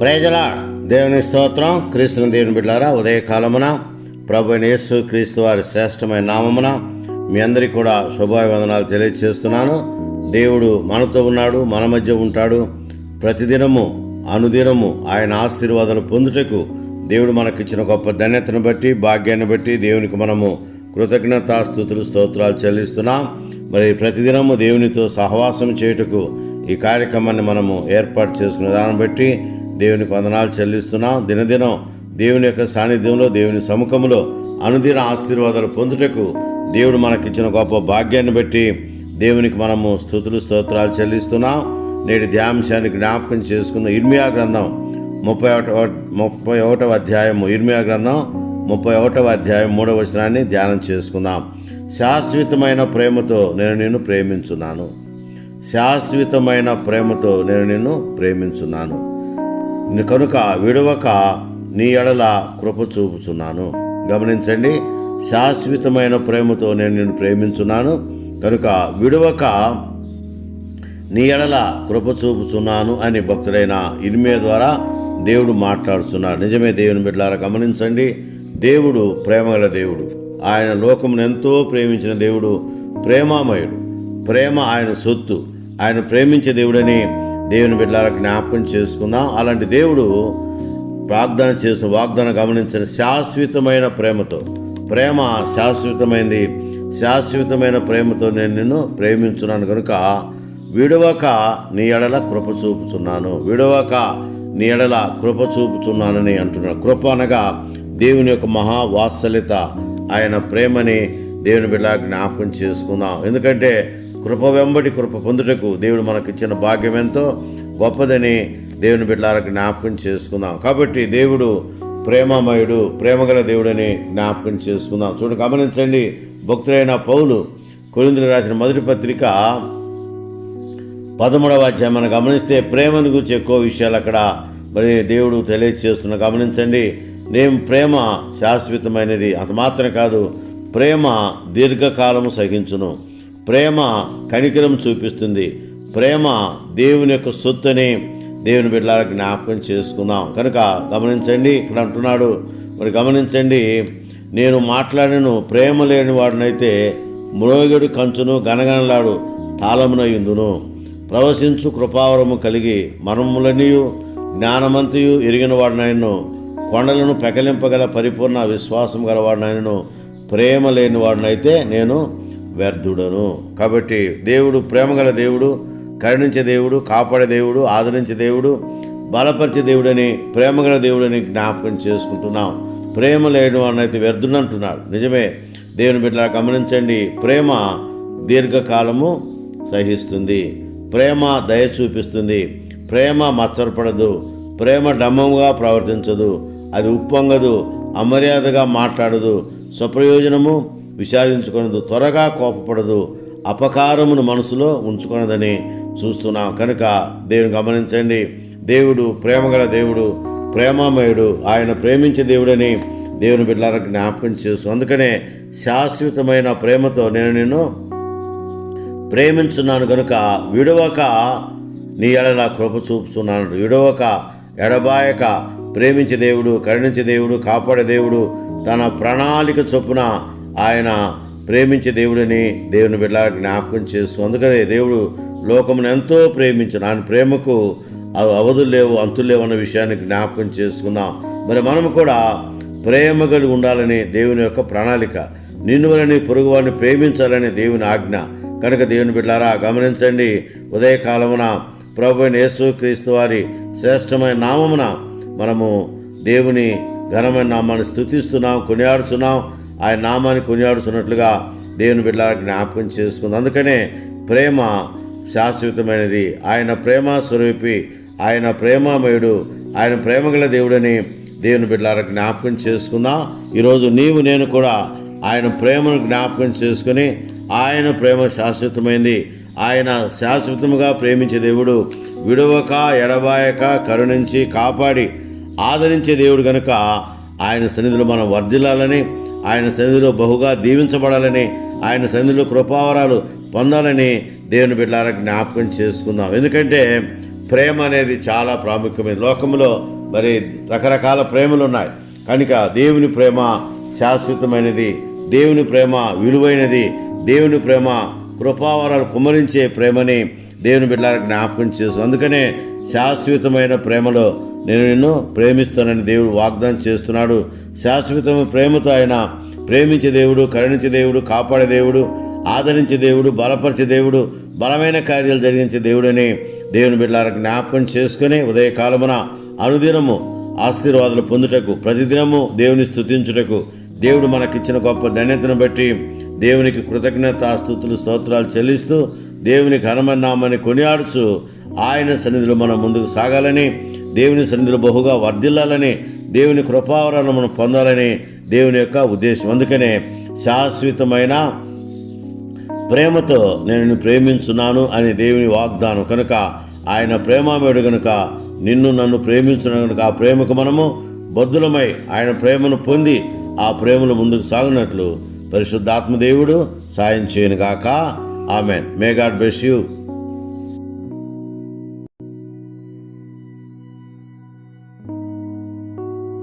ప్రజల దేవుని స్తోత్రం క్రీస్తుని దేవుని బిడ్డారా ఉదయకాలమున ప్రభు యేసు క్రీస్తు వారి శ్రేష్టమైన నామమున మీ అందరికీ కూడా శుభాభివందనాలు తెలియజేస్తున్నాను దేవుడు మనతో ఉన్నాడు మన మధ్య ఉంటాడు. ప్రతిదినము అనుదినము ఆయన ఆశీర్వాదాలు పొందుటకు దేవుడు మనకిచ్చిన గొప్ప ధన్యతను బట్టి భాగ్యాన్ని బట్టి దేవునికి మనము కృతజ్ఞతాస్థుతులు స్తోత్రాలు చెల్లిస్తున్నాం. మరి ప్రతిదినము దేవునితో సహవాసం చేయుటకు ఈ కార్యక్రమాన్ని మనము ఏర్పాటు చేసుకునే దాన్ని బట్టి దేవునికి వందనాలు చెల్లిస్తున్నాం. దినదినం దేవుని యొక్క సాన్నిధ్యంలో దేవుని సముఖంలో అనుదిన ఆశీర్వాదాలు పొందుటకు దేవుడు మనకిచ్చిన గొప్ప భాగ్యాన్ని బట్టి దేవునికి మనము స్థుతులు స్తోత్రాలు చెల్లిస్తున్నాం. నేటి ధ్యాంశానికి జ్ఞాపకం చేసుకున్న ఇర్మియా గ్రంథం ముప్పై ఒకటవ ముప్పై ఒకటవ అధ్యాయము ఇర్మియా గ్రంథం ముప్పై ఒకటవ అధ్యాయం మూడవ వచనాన్ని ధ్యానం చేసుకుందాం. శాశ్వతమైన ప్రేమతో నేను నిన్ను ప్రేమించున్నాను. శాశ్వతమైన ప్రేమతో నేను నిన్ను ప్రేమించున్నాను. కనుక విడవక నీ ఎడల కృప చూపుచున్నాను. గమనించండి శాశ్వతమైన ప్రేమతో నేను నిన్ను ప్రేమించున్నాను. కనుక విడవక నీ ఎడల కృప చూపుచున్నాను అని భక్తుడైన ఇనిమే ద్వారా దేవుడు మాట్లాడుతున్నాడు నిజమే దేవుని బిడ్డలారా గమనించండి దేవుడు ప్రేమగల దేవుడు. ఆయన లోకమును ఎంతో ప్రేమించిన దేవుడు ప్రేమామయుడు. ప్రేమ ఆయన సొత్తు. ఆయన ప్రేమించే దేవుడని దేవుని బిడ్డల జ్ఞాపకం చేసుకుందాం. అలాంటి దేవుడు ప్రార్థన చేసిన వాగ్దానం గమనించిన శాశ్వతమైన ప్రేమతో ప్రేమ శాశ్వతమైనది శాశ్వతమైన ప్రేమతో నేను నిన్ను ప్రేమించున్నాను కనుక విడవక నీ ఎడల కృప చూపుచున్నాను. విడవక నీ ఎడల కృప చూపుచున్నానని అంటున్నాడు. కృప అనగా దేవుని యొక్క మహావాత్సల్యత. ఆయన ప్రేమని దేవుని బిడ్డ జ్ఞాపకం చేసుకుందాం. ఎందుకంటే కృప వెంబడి కృప పొందుటకు దేవుడు మనకిచ్చిన భాగ్యం ఎంతో గొప్పదని దేవుని బిడ్డలారా జ్ఞాపకం చేసుకుందాం. కాబట్టి దేవుడు ప్రేమమయుడు ప్రేమగల దేవుడని జ్ఞాపకం చేసుకుందాం. చూడు గమనించండి భక్తులైన పౌలు కొరిందులు రాసిన మొదటి పత్రిక పదమూడవ అధ్యాయం. మనం గమనిస్తే ప్రేమను గురించి ఎక్కువ విషయాలు అక్కడ మరి దేవుడు తెలియజేస్తున్న గమనించండి నేను ప్రేమ శాశ్వతమైనది. అంత మాత్రమే కాదు ప్రేమ దీర్ఘకాలం సహించును. ప్రేమ కనికరం చూపిస్తుంది. ప్రేమ దేవుని యొక్క సొత్తుని దేవుని బిడ్డలకు జ్ఞాపకం చేసుకుందాం. కనుక గమనించండి ఇక్కడ అంటున్నాడు. మరి గమనించండి నేను మాట్లాడిను ప్రేమ లేని వాడినైతే మ్రోగడు కంచును గనగనలాడు తాళమునయుందును ప్రవశించు కృపావరము కలిగి మనములనియు జ్ఞానమంతయు ఎరిగిన వాడినైను కొండలను పెకలింపగల పరిపూర్ణ విశ్వాసం గలవాడినైను ప్రేమ లేని వాడినైతే నేను వ్యర్థుడను. కాబట్టి దేవుడు ప్రేమగల దేవుడు కరుణించే దేవుడు కాపాడే దేవుడు ఆదరించే దేవుడు బలపరిచే దేవుడని ప్రేమగల దేవుడని జ్ఞాపకం చేసుకుంటున్నాం. ప్రేమ లేని వ్యర్థుడు వ్యర్థుడంటున్నాడు నిజమే. దేవుని బిడ్డలా గమనించండి. ప్రేమ దీర్ఘకాలము సహిస్తుంది. ప్రేమ దయ చూపిస్తుంది. ప్రేమ మచ్చరపడదు. ప్రేమ డమ్మంగా ప్రవర్తించదు. అది ఉప్పొంగదు. అమర్యాదగా మాట్లాడదు. స్వప్రయోజనము విచారించుకున్నది త్వరగా కోపపడదు. అపకారమును మనసులో ఉంచుకొనదని చూస్తున్నాం. కనుక దేవుని గమనించండి. దేవుడు ప్రేమగల దేవుడు ప్రేమామయుడు ఆయన ప్రేమించే దేవుడని దేవుని బిడ్డలకు జ్ఞాపకం చేసు అందుకనే శాశ్వతమైన ప్రేమతో నేను నిన్ను ప్రేమించున్నాను కనుక విడవక నీ ఎడల కృప చూపుతున్నాను. విడవక ఎడబాయక ప్రేమించే దేవుడు కరుణించే దేవుడు కాపాడే దేవుడు తన ప్రణాళిక చొప్పున ఆయన ప్రేమించే దేవుడిని దేవుని బిడ్డ జ్ఞాపకం చేస్తూ అందుకనే దేవుడు లోకమును ఎంతో ప్రేమించను ఆయన ప్రేమకు అవధులు లేవు అంతులు లేవు అన్న విషయాన్ని జ్ఞాపకం చేసుకుందాం. మరి మనం కూడా ప్రేమ కలిగి ఉండాలని దేవుని యొక్క ప్రణాళిక. నిన్ను వలని పొరుగువాడిని ప్రేమించాలని దేవుని ఆజ్ఞ. కనుక దేవుని బిడ్డారా గమనించండి ఉదయకాలమున ప్రభు యేసు క్రీస్తు వారి శ్రేష్టమైన నామమున మనము దేవుని ఘనమైన నామాన్ని స్థుతిస్తున్నాం కొనియాడుతున్నాం ఆయన నామాన్ని కొనియాడుతున్నట్లుగా దేవుని బిడ్డలా జ్ఞాపకం చేసుకుంది. అందుకనే ప్రేమ శాశ్వతమైనది. ఆయన ప్రేమ స్వరూపి ఆయన ప్రేమమయుడు ఆయన ప్రేమగల దేవుడని దేవుని బిడ్డలారా జ్ఞాపకం చేసుకుందాం. ఈరోజు నీవు నేను కూడా ఆయన ప్రేమను జ్ఞాపకం చేసుకుని ఆయన ప్రేమ శాశ్వతమైంది. ఆయన శాశ్వతముగా ప్రేమించే దేవుడు విడవక ఎడబాయక కరుణించి కాపాడి ఆదరించే దేవుడు కనుక ఆయన సన్నిధిలో మనం వర్ధిల్లాలని ఆయన సన్నిధిలో బహుగా దీవించబడాలని ఆయన సన్నిధిలో కృపావరాలు పొందాలని దేవుని బిడ్డలారా జ్ఞాపకం చేసుకుందాం. ఎందుకంటే ప్రేమ అనేది చాలా ప్రాముఖ్యమైనది లోకంలో మరి రకరకాల ప్రేమలు ఉన్నాయి. కనుక దేవుని ప్రేమ శాశ్వతమైనది దేవుని ప్రేమ విలువైనది దేవుని ప్రేమ కృపావరాలు కుమరించే ప్రేమని దేవుని బిడ్డలకు జ్ఞాపకం చేసు అందుకనే శాశ్వతమైన ప్రేమలో నేను నిన్ను ప్రేమిస్తానని దేవుడు వాగ్దానం చేస్తున్నాడు. శాశ్వతమైన ప్రేమతో ఆయన ప్రేమించే దేవుడు కరుణించే దేవుడు కాపాడే దేవుడు ఆదరించే దేవుడు బలపరిచే దేవుడు బలమైన కార్యాలు జరిగించే దేవుడని దేవుని బిడ్డలకు జ్ఞాపకం చేసుకుని ఉదయకాలమున అనుదినము ఆశీర్వాదాలు పొందుటకు ప్రతిదినము దేవుని స్థుతించుటకు దేవుడు మనకిచ్చిన గొప్ప ధన్యతను బట్టి దేవునికి కృతజ్ఞత స్థుతులు స్తోత్రాలు చెల్లిస్తూ దేవుని ఘనమైన నామాన్ని కొనియాడుచు ఆయన సన్నిధిలో మనం ముందుకు సాగాలని దేవుని సన్నిధిలో బహుగా వర్ధిల్లాలని దేవుని కృపావరణ మనం పొందాలని దేవుని యొక్క ఉద్దేశం. అందుకనే శాశ్వతమైన ప్రేమతో నేను నిన్ను ప్రేమించున్నాను అని దేవుని వాగ్దానం కనుక ఆయన ప్రేమామేడు కనుక నిన్ను నన్ను ప్రేమించున్న కనుక ఆ ప్రేమకు మనము బద్దులమై ఆయన ప్రేమను పొంది ఆ ప్రేమను ముందుకు సాగినట్లు పరిశుద్ధాత్మదేవుడు సాయం చేయనుగాక. Amen. May God bless you.